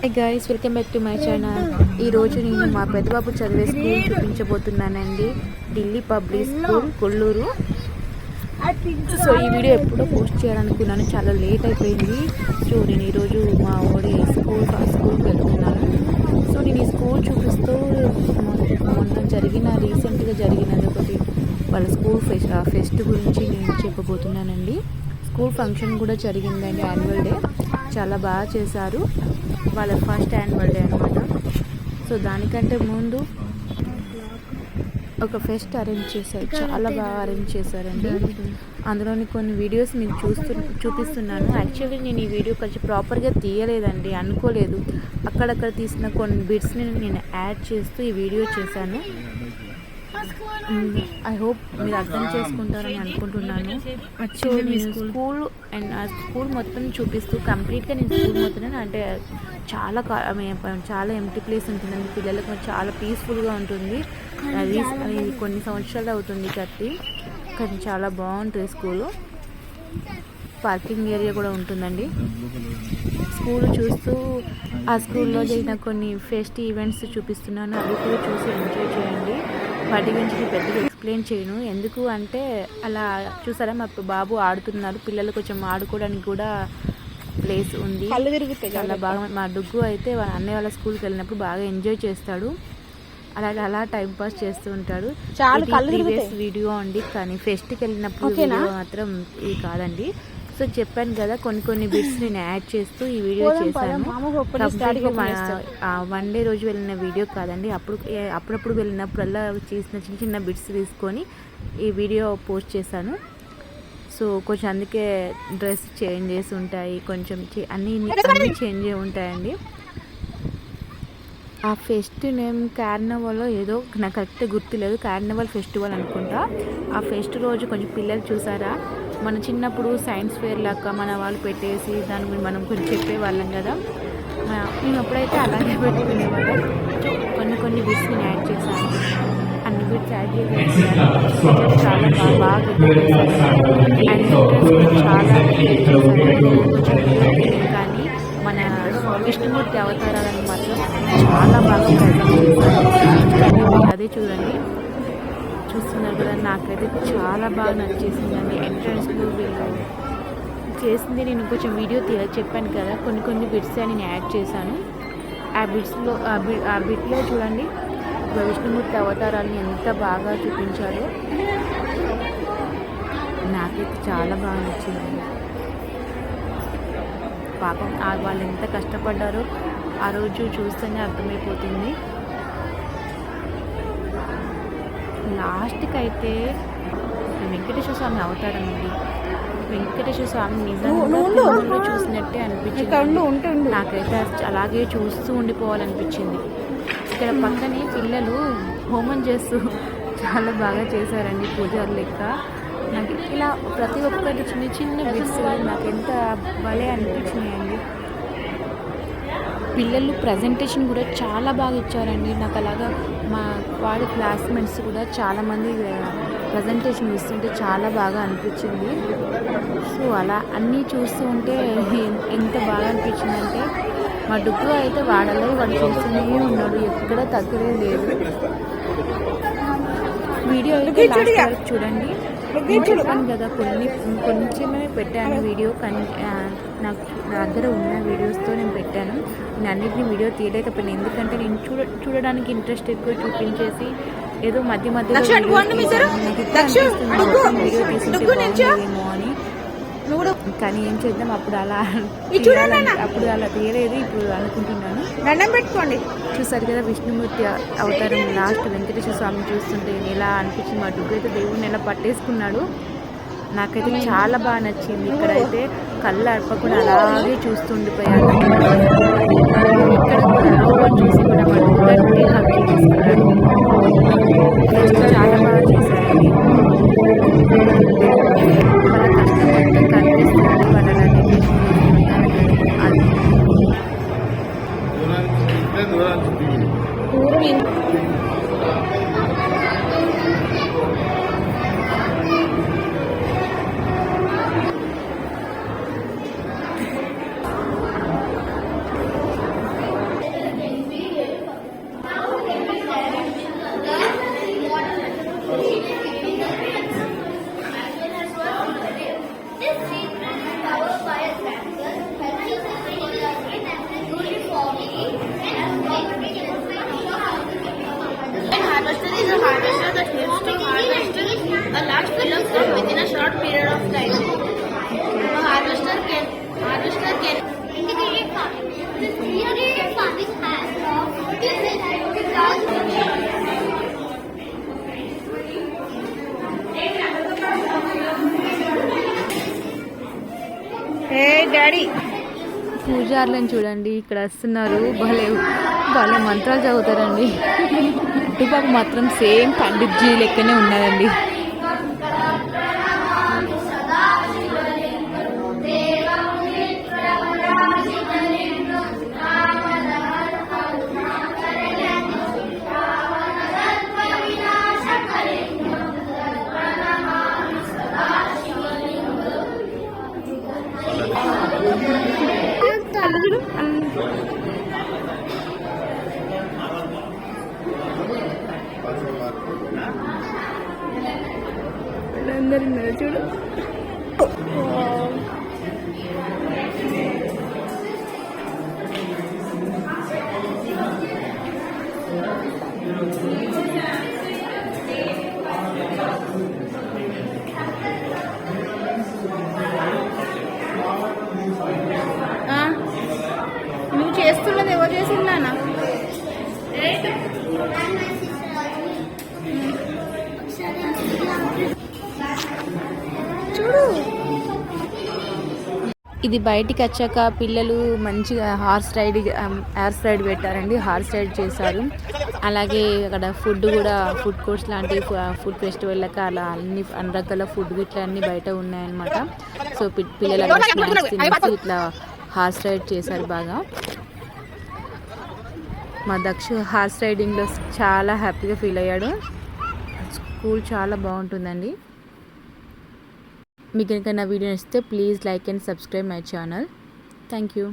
Hi guys welcome back to my channel ఈరోజు నేను మా పెద్దబాబు చదివే school చూపించబోతున్నానండి. Delhi public school Kolluru. So ఈ వీడియో ఎప్పుడో పోస్ట్ చేయాలనుకున్నాను. చాలా లేట్ అయిపోయింది. సో నేను ఈరోజు మా ఓడి స్కూల్ స్కూల్కి వెళ్తున్నాను. సో నేను ఈ స్కూల్ చూపిస్తూ మొన్న జరిగిన రీసెంట్గా జరిగినది ఒకటి వాళ్ళ స్కూల్ ఫెస్ట్ ఫెస్ట్ గురించి నేను చెప్పబోతున్నానండి. స్కూల్ ఫంక్షన్ కూడా జరిగిందండి యాన్యువల్ డే. చాలా బాగా చేశారు. వాళ్ళ ఫస్ట్ యాన్యువల్ డే అనమాట సో దానికంటే ముందు ఒక ఫెస్ట్ అరేంజ్ చేశారు. చాలా బాగా అరేంజ్ చేశారండి. అందులోని కొన్ని వీడియోస్ మీకు చూస్తు చూపిస్తున్నాను. యాక్చువల్లీ నేను ఈ వీడియో కొంచెం ప్రాపర్గా తీయలేదండి. అనుకోలేదు. అక్కడక్కడ తీసిన కొన్ని బిట్స్ని నేను యాడ్ చేస్తూ ఈ వీడియో చేశాను. ఐ హోప్ మీరు అర్థం చేసుకుంటారని అనుకుంటున్నాను. సో నేను స్కూల్ అండ్ ఆ స్కూల్ మొత్తం చూపిస్తూ కంప్లీట్గా నేను స్కూల్ మొత్తం అంటే చాలా చాలా ఎంటీ ప్లేస్ ఉంటుందండి పిల్లలకు చాలా పీస్ఫుల్గా ఉంటుంది. అది అది కొన్ని సంవత్సరాలు అవుతుంది కట్టి. కానీ చాలా బాగుంటుంది స్కూలు పార్కింగ్ ఏరియా కూడా ఉంటుందండి. స్కూల్ చూస్తూ ఆ స్కూల్లో జరిగిన కొన్ని ఫెస్ట్ ఈవెంట్స్ చూపిస్తున్నాను. అవి కూడా చూసి ఎంజాయ్ చేయండి. వాటి గురించి పెద్దగా ఎక్స్ప్లెయిన్ చేయను. ఎందుకు అంటే అలా చూసారా మా బాబు ఆడుతున్నారు. పిల్లలు కొంచెం ఆడుకోవడానికి కూడా ప్లేస్ ఉంది. కళ్ళు తిరుగుతాయి చాలా బాగా మా డుగ్గు అయితే వాళ్ళ అన్నయ్య వాళ్ళ స్కూల్కి వెళ్ళినప్పుడు బాగా ఎంజాయ్ చేస్తాడు. అలా అలా టైం పాస్ చేస్తూ ఉంటాడు. చాలు. వీడియో అండి. కానీ ఫెస్ట్కి వెళ్ళినప్పుడు మాత్రం ఇది కాదండి. సో చెప్పాను కదా కొన్ని కొన్ని బిట్స్ నేను యాడ్ చేస్తూ ఈ వీడియో. చేశాను. వన్ డే రోజు వెళ్ళిన వీడియో కాదండి. అప్పుడు అప్పుడప్పుడు వెళ్ళినప్పుడల్లా చేసిన చిన్న చిన్న బిట్స్ తీసుకొని ఈ వీడియో పోస్ట్ చేశాను. సో కొంచెం అందుకే డ్రెస్ చేంజ్ చేసి ఉంటాయి కొంచెం అన్ని అన్ని చేంజ్ ఉంటాయండి. ఆ ఫెస్ట్ నేమ్ కార్నవల్ ఏదో నాకు కరెక్ట్ గుర్తులేదు. కార్నవల్ ఫెస్టివల్ అనుకుంటా. ఆ ఫెస్ట్ రోజు కొంచెం పిల్లలు చూసారా? మన చిన్నప్పుడు సైన్స్ ఫేర్ లాగా మన వాళ్ళు పెట్టేసి దాని గురించి మనం కొంచెం చెప్పేవాళ్ళం కదా. మేము ఎప్పుడైతే అలాగే పెట్టుకునేవాళ్ళం కొన్ని కొన్ని బిట్స్ నేను యాడ్ చేశాను. అన్ని బిట్స్ యాడ్ చేసి చాలా బాగా బాగా అండ్ చాలా కానీ విష్ణుమూర్తి అవతారాలను మాత్రం చాలా బాగా ప్రజెంట్ చేశారు అదే చూడండి. చూస్తున్నారు కదా నాకైతే చాలా బాగా నచ్చేసిందండి ఎంట్రన్స్లో వీళ్ళు చేసింది. నేను కొంచెం వీడియో తీయ చెప్పాను కదా కొన్ని కొన్ని బిట్స్ నేను యాడ్ చేశాను. ఆ బిట్స్లో ఆ ఆ బిట్లో చూడండి. విష్ణుమూర్తి అవతారాన్ని ఎంత బాగా చూపించారో. నాకైతే చాలా బాగా నచ్చింది పాపం వాళ్ళు ఎంత కష్టపడ్డారో ఆ రోజు చూస్తేనే అర్థమైపోతుంది. లాస్ట్కి అయితే వెంకటేశ్వర స్వామి అవతారం అండి వెంకటేశ్వర స్వామి నిజంగా చూసినట్టే అనిపించింది. నాకైతే అలాగే చూస్తూ ఉండిపోవాలనిపించింది. ఇక్కడ పక్కనే పిల్లలు హోమం చేస్తూ చాలా బాగా చేశారండి పూజారు లెక్క. నాకు ఇలా ప్రతి ఒక్కటి చిన్న చిన్న బిట్స్ నాకు ఎంత భలే అనిపించినాయండి పిల్లలు ప్రజెంటేషన్ కూడా చాలా బాగా ఇచ్చారండి. నాకు అలాగా మా వాడి క్లాస్మేట్స్ కూడా చాలామంది ప్రజెంటేషన్ ఇస్తుంటే చాలా బాగా అనిపించింది. సో అలా అన్నీ చూస్తూ ఉంటే ఎంత బాగా అనిపించిందంటే మా డుగ్గు అయితే వాడలో వాడు చూస్తూనే ఉన్నాడు. ఎక్కడ తగ్గలే లేదు. వీడియో అయితే చూడండి. చెప్పాను కదా కొన్ని కొంచెమే పెట్టాను వీడియో కానీ నాకు నా దగ్గర ఉన్న వీడియోస్తో నేను పెట్టాను. నేను అన్నిటిని వీడియో తీయలేకపోయాను ఎందుకంటే నేను చూడ చూడడానికి ఇంట్రెస్ట్ ఎక్కువ చూపించేసి ఏదో మధ్య మధ్యలో వీడియో నించో. బాగుండేదేమో అని కానీ ఏం చేద్దాం? అప్పుడు అలా. అప్పుడు అలా తీయలేదు. ఇప్పుడు అనుకుంటున్నాను. దండం పెట్టుకోండి. చూసారు కదా విష్ణుమూర్తి అవతారం లాస్ట్ వెంకటేశ్వర స్వామిని చూస్తుంటే ఎలా అనిపించింది? మా డుగ్గు అయితే దేవుడిని ఎలా పట్టేసుకున్నాడు. నాకైతే చాలా బాగా నచ్చింది. ఇక్కడైతే కళ్ళు అర్పకుండా అలాగే చూస్తుండిపోయాను ఇక్కడ turun turun. డాడీ. పూజార్లను చూడండి ఇక్కడ వస్తున్నారు. భలే భలే మంత్రాలు చదువుతారండి. అటుపాప మాత్రం సేమ్ పండిట్జీ లెక్కనే ఉన్నారండి అందరు ఉన్నారు చూడు ఇది బయటికి వచ్చాక పిల్లలు మంచిగా హార్స్ రైడ్ హార్స్ రైడ్ పెట్టారండి. హార్స్ రైడ్ చేశారు. అలాగే అక్కడ ఫుడ్ కూడా ఫుడ్ కోర్ట్స్ లాంటి ఫుడ్ ఫెస్టివల్ లెక్క అలా అన్ని అన్ని రకాల ఫుడ్ ఇట్లా అన్ని బయట ఉన్నాయన్నమాట. సో పిల్లలు స్నాక్స్ తినేసి ఇట్లా హార్స్ రైడ్ చేశారు బాగా. మా దక్ష హార్స్ రైడింగ్లో చాలా హ్యాపీగా ఫీల్ అయ్యాడు. స్కూల్ చాలా బాగుంటుందండి. మీకు కనుక నా వీడియో నచ్చితే please like and subscribe my channel. Thank you.